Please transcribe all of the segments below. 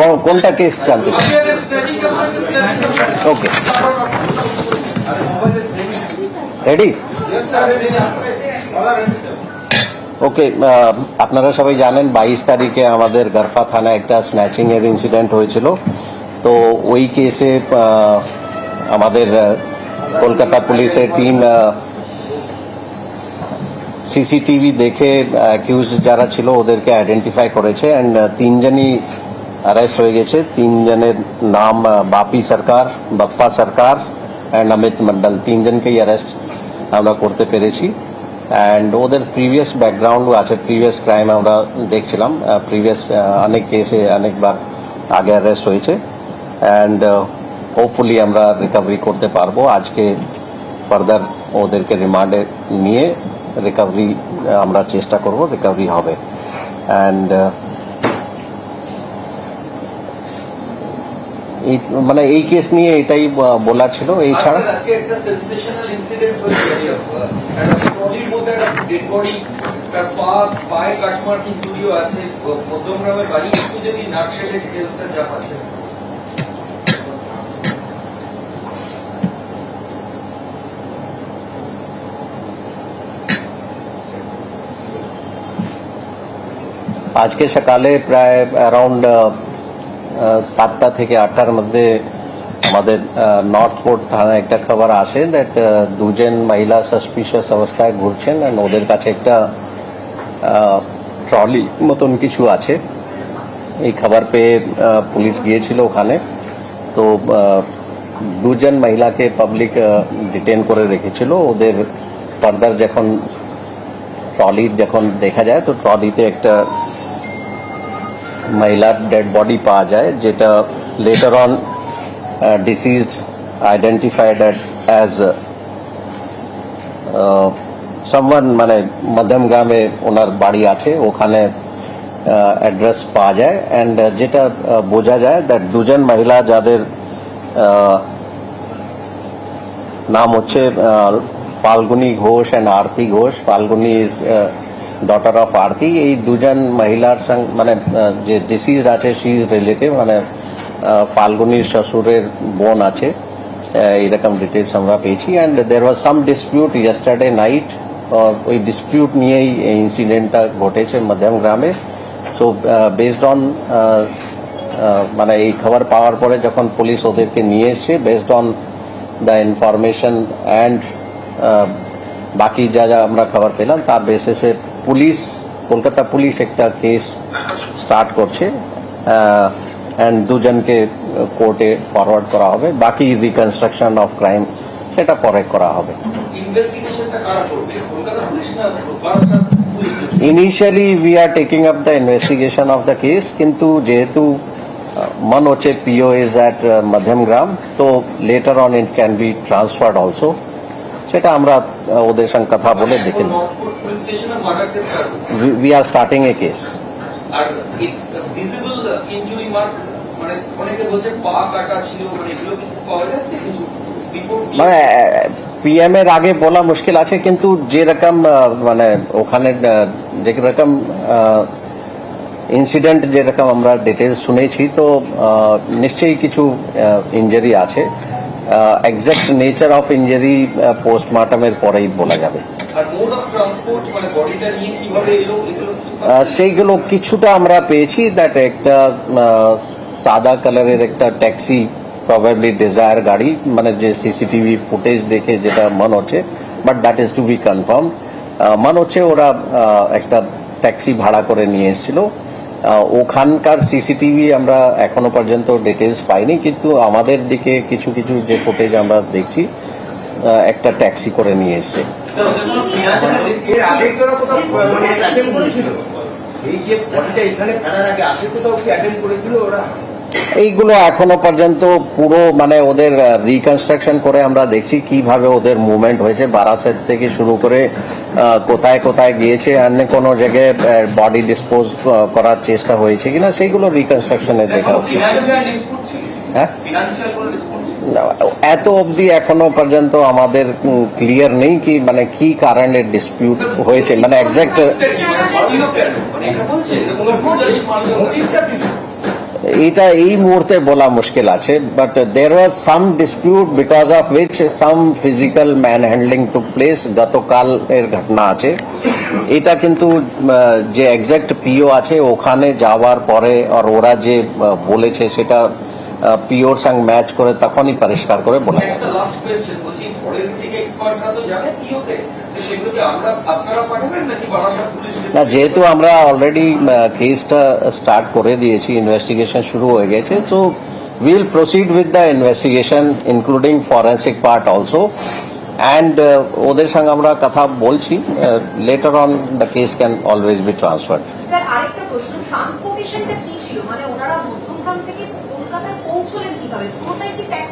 কোন- কোনটা কেস জানতে ওকে রেডি ওকে আপনারা সবাই জানেন বাইশ তারিখে আমাদের গরফা থানায় একটা স্ন্যাচিং এর ইনসিডেন্ট হয়েছিল। তো ওই কেসে আমাদের কলকাতা পুলিশের টিম সিসিটিভি দেখে অ্যাকিউজ যারা ছিল ওদেরকে আইডেন্টিফাই করেছে। অ্যান্ড তিনজনই অ্যারেস্ট হয়ে গেছে। তিনজনের নাম আহ, বাপি সরকার বাপ্পা সরকার অ্যান্ড অমিত মন্ডল তিনজনকেই অ্যারেস্ট আমরা করতে পেরেছি। অ্যান্ড ওদের প্রিভিয়াস ব্যাকগ্রাউন্ড আছে প্রিভিয়াস ক্রাইম আমরা দেখছিলাম। প্রিভিয়াস অনেক কেসে অনেকবার আগে অ্যারেস্ট হয়েছে। অ্যান্ড হোপফুলি আমরা রিকভারি করতে পারব। আজকে ফার্দার ওদেরকে রিমান্ডে নিয়ে রিকভারি আমরা চেষ্টা করব রিকভারি হবে। অ্যান্ড এই মানে এই কেস নিয়ে এটাই বলার ছিল এই ছাড়া। আজকে আজকে একটা সেন্সেশনাল ইনসিডেন্ট হয়েছে। একটা ট্রলির মধ্যে একটা ডেড বডি তার পা পায়ে কাটমার্ক ইঞ্জুরিও আছে। মধ্যমগ্রামের বাড়ি একটু যদি নাটশেলে ডিটেলসটা যা আছে। আজকে সকালে প্রায় অ্যারাউন্ড সাতটা থেকে আটটার মধ্যে আমাদের নর্থ পোর্ট থানায় একটা খবর আসে দ্যাট দুজন মহিলা সাসপিশিয়াস অবস্থায় ঘুরছেন অ্যান্ড ওদের কাছে একটা ট্রলি মতন কিছু আছে। এই খবর পেয়ে পুলিশ গিয়েছিল ওখানে। তো দুজন মহিলাকে পাবলিক ডিটেন করে রেখেছিল। ওদের ফার্দার যখন ট্রলির যখন দেখা যায়, তো ট্রলিতে একটা মহিলার ডেড বডি পাওয়া যায় যেটা later on deceased identified as someone মানে মধ্যম গ্রামে ওনার বাড়ি আছে ওখানে অ্যাড্রেস পাওয়া যায় অ্যান্ড যেটা বোঝা যায় দ্যাট দুজন মহিলা যাদের নাম হচ্ছে আহ, Falguni Ghosh and Arati Ghosh Falguni is daughter of Arati এই দুজন মহিলার সঙ্গে মানে যে ডিসিজ আছে সি ইজ রিলেটিভ মানে ফাল্গুনির শ্বশুরের বোন আছে এরকম ডিটেলস আমরা পেয়েছি and there was some dispute yesterday night ওই ডিসপিউট নিয়েই এই ইনসিডেন্টটা ঘটেছে মধ্যম গ্রামে। সো বেসড অন মানে এই খবর পাওয়ার পরে যখন পুলিশ ওদেরকে নিয়ে এসছে based on the information and বাকি যা যা আমরা খবর পেলাম, তার বেসিসে পুলিশ কলকাতা পুলিশ একটা কেস স্টার্ট করছে অ্যান্ড দুজনকে কোর্টে ফরওয়ার্ড করা হবে। বাকি রিকনস্ট্রাকশন অফ ক্রাইম সেটা পরে করা হবে। Initially we are taking up the investigation of the case কিন্তু যেহেতু মন হচ্ছে পিও ইজ অ্যাট মধ্যমগ্রাম তো later on it can be transferred also সেটা আমরা ওদের সঙ্গে কথা বলে দেখে নিই we are starting a case R visible injury mark মানে অনেকে বলছে পা কাটা ছিল মানে এগুলো পাওয়া যাচ্ছে কিছু মানে পিএম এর আগে বলা মুশকিল আছে কিন্তু যেরকম আহ, মানে ওখানে আহ, যেরকম ইনসিডেন্ট যেরকম আমরা ডিটেলস শুনেছি তো নিশ্চয়ই কিছু ইঞ্জারি আছে। এক্সাক্ট নেচার অফ ইঞ্জারি পোস্টমর্টমের পরেই বলা যাবে। মানে সেইগুলো কিছুটা আমরা পেয়েছি দ্যাট একটা সাদা কালারের একটা ট্যাক্সি প্রবাবলি ডিজায়ার গাড়ি মানে যে সিসিটিভি ফুটেজ দেখে যেটা মন হচ্ছে but that is to be confirm মন হচ্ছে ওরা একটা ট্যাক্সি ভাড়া করে নিয়ে এসেছিল। ওখানকার সিসিটিভি আমরা এখনও পর্যন্ত ডিটেলস পাইনি, কিন্তু আমাদের দিকে কিছু কিছু যে ফুটেজ আমরা দেখছি একটা ট্যাক্সি করে নিয়ে এসছে। এই যে এখানে আগে আগে কোথাও কি অ্যাটেন্ড করেছিল ওরা? এইগুলো এখনও পর্যন্ত পুরো মানে ওদের রিকনস্ট্রাকশন করে আমরা দেখছি কীভাবে ওদের মুভমেন্ট হয়েছে বারাসাত থেকে শুরু করে কোথায় কোথায় গিয়েছে অন্য কোনো জায়গায় বডি ডিসপোজ করার চেষ্টা হয়েছে কিনা সেইগুলো রিকনস্ট্রাকশনে দেখা হচ্ছে হ্যাঁ এত অবধি এখনও পর্যন্ত আমাদের ক্লিয়ার নেই কি মানে কি কারণে ডিসপিউট হয়েছে মানে এক্সাক্ট মানে এটা এই মুহূর্তে বলা মুশকিল আছে but there was some dispute because of which some physical manhandling to place গতকাল এর ঘটনা আছে এটা কিন্তু যে এক্সাক্ট পিও আছে, ওখানে যাওয়ার পরে আর ওরা যে বলেছে সেটা পিওর সঙ্গে ম্যাচ করে তখনই পরিষ্কার করে বলা যাবে। একটা লাস্ট কোয়েশ্চেন বলছি ফরেন্সিক এক্সপার্টরা তো জানে পিওকে সেগুলো কি আমরা আপনারা পাঠাবেন নাকি বারাসাত পুলিশ না যেহেতু আমরা অলরেডি কেসটা স্টার্ট করে দিয়েছি ইনভেস্টিগেশন শুরু হয়ে গেছে তো will proceed with the investigation including forensic part also and ওদের সঙ্গে আমরা কথা বলছি later on the case can always be transferred sir আরেকটা প্রশ্ন ট্রান্সপোর্টেশনটা কি ছিল? মানে ওনারা মধ্যমগ্রাম থেকে কলকাতায় পৌঁছলেন কীভাবে পুরোটাই কি ট্যাক্সি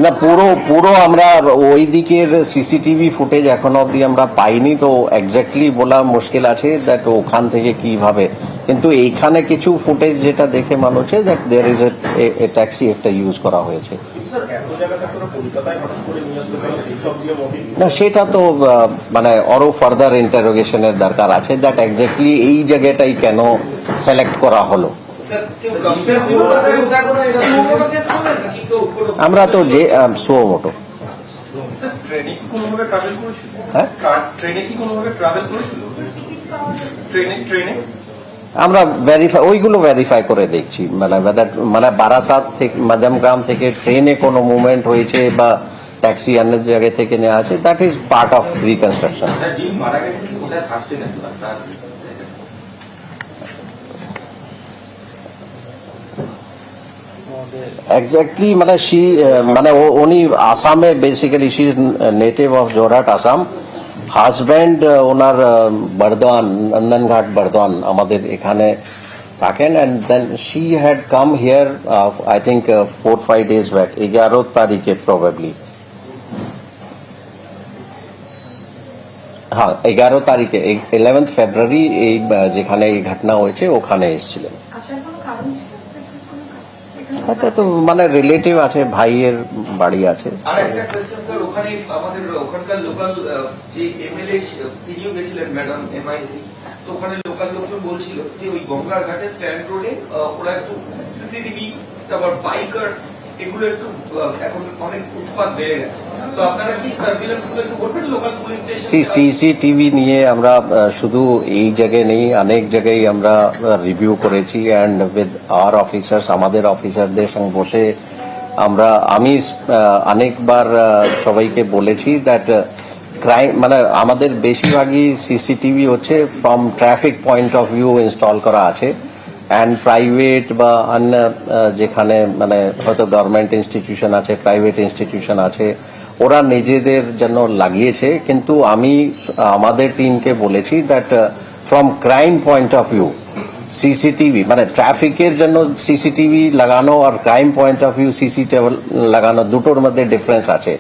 না পুরো পুরো আমরা ওই দিকের সিসিটিভি ফুটেজ এখনও অবধি আমরা পাইনি তো এক্স্যাক্টলি বলা মুশকিল আছে দ্যাট ওখান থেকে কীভাবে। কিন্তু এইখানে কিছু ফুটেজ যেটা দেখে মনে হচ্ছে that there is a taxi একটা ইউজ করা হয়েছে। না সেটা তো মানে আরও ফার্দার ইন্টারোগেশনের দরকার আছে দ্যাট এক্স্যাক্টলি এই জায়গাটাই কেন সিলেক্ট করা হলো। আমরা তো যে সুও মোটো হ্যাঁ? আমরা ভেরিফাই ওইগুলো ভেরিফাই করে দেখছি। মানে মানে বারাসাত থেকে মাদামগ্রাম থেকে ট্রেনে কোনো মুভমেন্ট হয়েছে বা ট্যাক্সি অন্য জায়গা থেকে নেওয়া আছে that is part of reconstruction exactly মানে শি মানে উনি আসামে basically she is native of Jorhat Assam husband ওনার বর্ধমান, নন্দনঘাট, বর্ধমান, আমাদের এখানে থাকেন। And then she had come here I think four five days back এগারো তারিখে প্রবাবলি হ্যাঁ এগারো তারিখে ইলেভেন্থ ফেব্রুয়ারি এই যেখানে এই ঘটনা হয়েছে, ওখানে এসেছিলেন আসার কোনো কারণ ছিল specific কোনো কারণ? এটা তো মানে রিলেটিভ আছে, ভাইয়ের বাড়ি আছে। আর একটা ওখানে আমাদের ওখানকার লোকাল যে তিনিও গেছিলেন ম্যাডাম তো ওখানে লোকাল লোকজন বলছিল যে ওই গঙ্গার ঘাটে স্ট্যান্ড রোডে ওরা একটু সিসিটিভি তারপর বাইকার্স এগুলো একটু এখন অনেক উৎপাদ বেড়ে গেছে। তো আপনারা কি সার্ভিলেন্সগুলো একটু করবেন লোকাল পুলিশ স্টেশন সিসিটিভি নিয়ে আমরা শুধু এই জায়গায় নেই অনেক জায়গায় আমরা রিভিউ করেছি অ্যান্ড উইথ আর অফিসার্স আমাদের অফিসারদের সঙ্গে বসে আমরা আমি অনেকবার সবাইকে বলেছি দ্যাট ক্রাইম মানে আমাদের বেশিরভাগই সিসিটিভি হচ্ছে from traffic point of view install করা আছে। অ্যান্ড প্রাইভেট বা অন্য যেখানে মানে হয়তো গভর্নমেন্ট ইনস্টিটিউশন আছে প্রাইভেট ইনস্টিটিউশন আছে, ওরা নিজেদের জন্য লাগিয়েছে। কিন্তু আমি, আমাদের টিমকে বলেছি that from crime point of view CCTV মানে ট্রাফিকের জন্য সিসিটিভি লাগানো আর crime point of view CCTV লাগানো দুটোর মধ্যে ডিফারেন্স আছে।